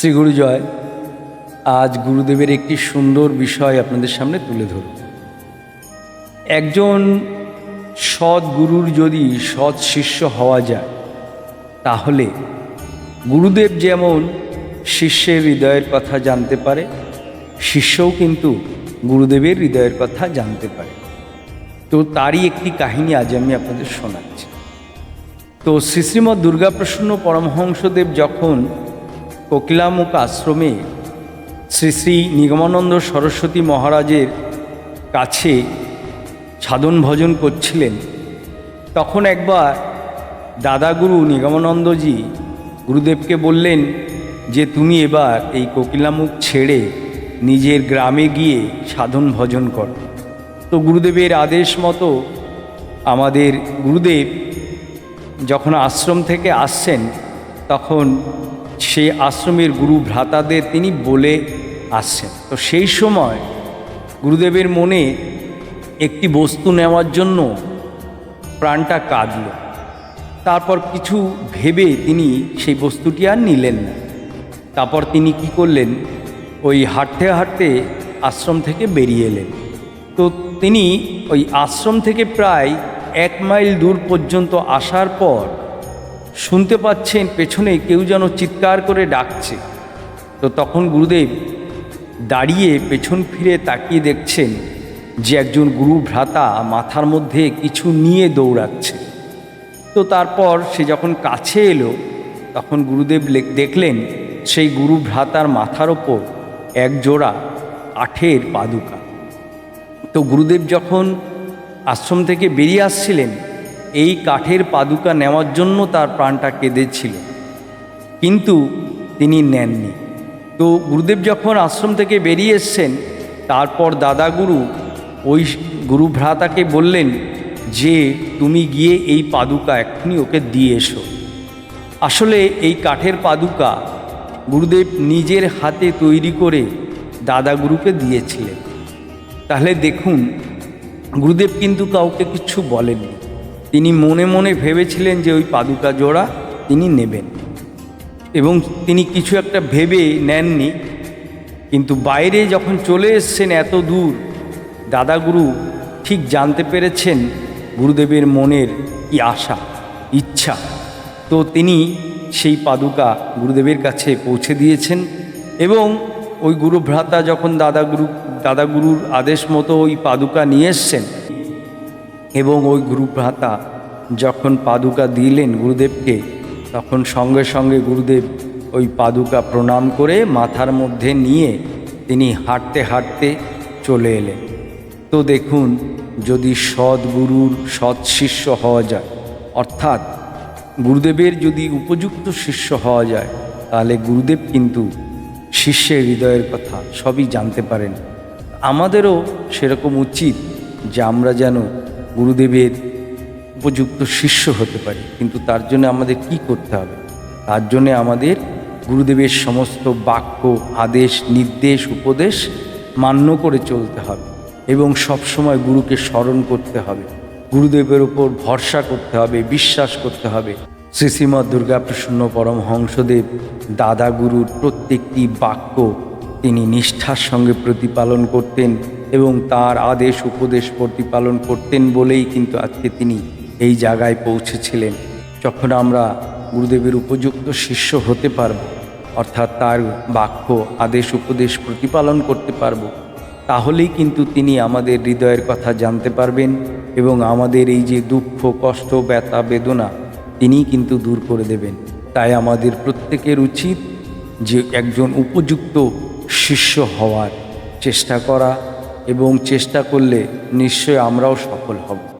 শ্রী গুরুজয় আজ গুরুদেবের একটি সুন্দর বিষয় আপনাদের সামনে তুলে ধরব। একজন সৎ গুরুর যদি সৎ শিষ্য হওয়া যায়, তাহলে গুরুদেব যেমন শিষ্যের হৃদয়ের কথা জানতে পারে, শিষ্যও কিন্তু গুরুদেবের হৃদয়ের কথা জানতে পারে। তো তারই একটি কাহিনী আজ আমি আপনাদের শোনাচ্ছি। তো শ্রী শ্রীমৎ দুর্গাপ্রসন্ন পরমহংসদেব যখন কোকিলামুখ আশ্রমে শ্রী শ্রী নিগমানন্দ সরস্বতী মহারাজের কাছে সাধন ভজন করছিলেন। তখন একবার দাদাগুরু নিগমানন্দজি গুরুদেবকে বললেন যে, তুমি এবার এই কোকিলামুখ ছেড়ে নিজের গ্রামে গিয়ে সাধন ভজন কর। তো গুরুদেবের আদেশ মতো আমাদের গুরুদেব যখন আশ্রম থেকে আসছেন, তখন সেই আশ্রমের গুরু ভ্রাতাদের তিনি বলে আসছেন। তো সেই সময় গুরুদেবের মনে একটি বস্তু নেওয়ার জন্য প্রাণটা কাঁদল। তারপর কিছু ভেবে তিনি সেই বস্তুটি আর নিলেন না। তারপর তিনি কি করলেন? ওই হাঁটতে হাঁটতে আশ্রম থেকে বেরিয়ে এলেন। তো তিনি ওই আশ্রম থেকে প্রায় এক মাইল দূর পর্যন্ত আসার পর শুনতে পাচ্ছেন পেছনে কেউ যেন চিৎকার করে ডাকছে। তো তখন গুরুদেব দাঁড়িয়ে পেছন ফিরে তাকিয়ে দেখছেন যে একজন গুরু ভ্রাতা মাথার মধ্যে কিছু নিয়ে দৌড়াচ্ছে। তো তারপর সে যখন কাছে এলো, তখন গুরুদেব দেখলেন সেই গুরু ভ্রাতার মাথার ওপর এক জোড়া কাঠের পাদুকা। তো গুরুদেব যখন আশ্রম থেকে বেরিয়ে আসছিলেন এই কাঠের পাদুকা নেওয়ার জন্য তার প্রাণটা কেঁদেছিল। কিন্তু তিনি নেননি। তো গুরুদেব যখন আশ্রম থেকে বেরিয়ে এসছেন, তারপর দাদাগুরু ওই গুরুভ্রাতাকে বললেন, যে, তুমি গিয়ে এই পাদুকা এক্ষুনি ওকে দিয়ে এসো। আসলে এই কাঠের পাদুকা গুরুদেব নিজের হাতে তৈরি করে দাদাগুরুকে দিয়েছিলেন। তাহলে দেখুন, গুরুদেব কিন্তু কাউকে কিছু বলেননি। তিনি মনে মনে ভেবেছিলেন যে ওই পাদুকা জোড়া তিনি নেবেন। এবং তিনি কিছু একটা ভেবে নেননি। কিন্তু বাইরে যখন চলে এসছেন এত দূর, দাদাগুরু ঠিক জানতে পেরেছেন গুরুদেবের মনের কি আশা, ইচ্ছা। তো তিনি সেই পাদুকা গুরুদেবের কাছে পৌঁছে দিয়েছেন এবং ওই গুরুভ্রাতা যখন দাদাগুরু, দাদাগুরুর আদেশ মতো ওই পাদুকা নিয়ে এসছেন এবং ওই গুরু ভ্রাতা যখন পাদুকা দিলেন গুরুদেবকে, তখন সঙ্গে সঙ্গে গুরুদেব ওই পাদুকা প্রণাম করে মাথার মধ্যে নিয়ে তিনি হাঁটতে হাঁটতে চলে এলেন। তো দেখুন যদি সৎ গুরুর সৎ শিষ্য হওয়া যায়, অর্থাৎ গুরুদেবের যদি উপযুক্ত শিষ্য হওয়া যায়, তাহলে গুরুদেব কিন্তু শিষ্যের হৃদয়ের কথা সবই জানতে পারেন। আমাদেরও সেরকম উচিত যে আমরা যেন গুরুদেবের উপযুক্ত শিষ্য হতে পারি, কিন্তু তার জন্য আমাদের কি করতে হবে? তার জন্যে আমাদের গুরুদেবের সমস্ত বাক্য, আদেশ, নির্দেশ, উপদেশ মান্য করে চলতে হবে এবং সবসময় গুরুকে স্মরণ করতে হবে। গুরুদেবের উপর ভরসা করতে হবে, বিশ্বাস করতে হবে। শ্রী শ্রীমৎ দুর্গাপ্রসন্ন পরমহংসদেব দাদা গুরুর প্রত্যেকটি বাক্য তিনি নিষ্ঠার সঙ্গে প্রতিপালন করতেন। এবং তার আদেশ, উপদেশ, প্রতিপালন করতেন বলেই কিন্তু আজকে তিনি এই জায়গায় পৌঁছেছিলেন। যখন আমরা গুরুদেবের উপযুক্ত শিষ্য হতে পারব, অর্থাৎ তার বাক্য, আদেশ, উপদেশ প্রতিপালন করতে পারব, তাহলেই কিন্তু তিনি আমাদের হৃদয়ের কথা জানতে পারবেন এবং আমাদের এই যে দুঃখ, কষ্ট, ব্যথা, বেদনা তিনি কিন্তু দূর করে দেবেন। তাই আমাদের প্রত্যেকের উচিত যে একজন উপযুক্ত শিষ্য হওয়ার চেষ্টা করা এবং চেষ্টা করলে নিশ্চয় আমরাও সফল হব।